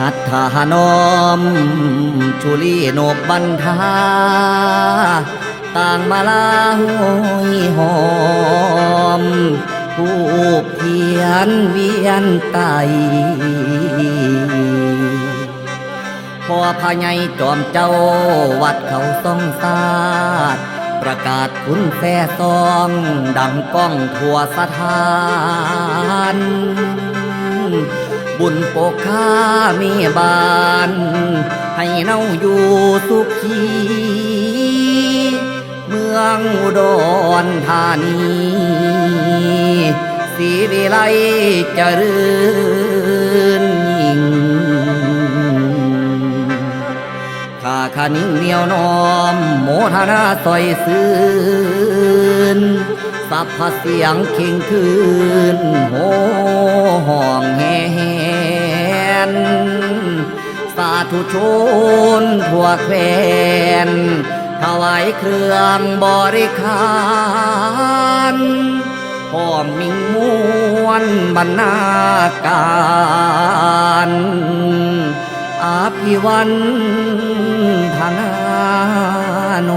หัตถานอมชุลีโนบบันทา ต่างมาลาห้อยหอม ผู้เพียนเวียนไตพอพญายจอมเจ้าวัดเขาต้องซาดประกาศคุณแฟ่ซอง ดังก้องทั่วสถาน บุญปกข้ามีบาน ให้เน่าอยู่สุขี เมืองอุดรธานีสีวิไลเจริญ นิ่งเหนียวน้อม โมทนาซอยซื่นสัพพเสียงเข่งคืนโหห้องแหนสาธุชนทั่วแควนถวายเครื่องบริคารพร้อมมิงมวนบรรณาการ พิวันธนาโน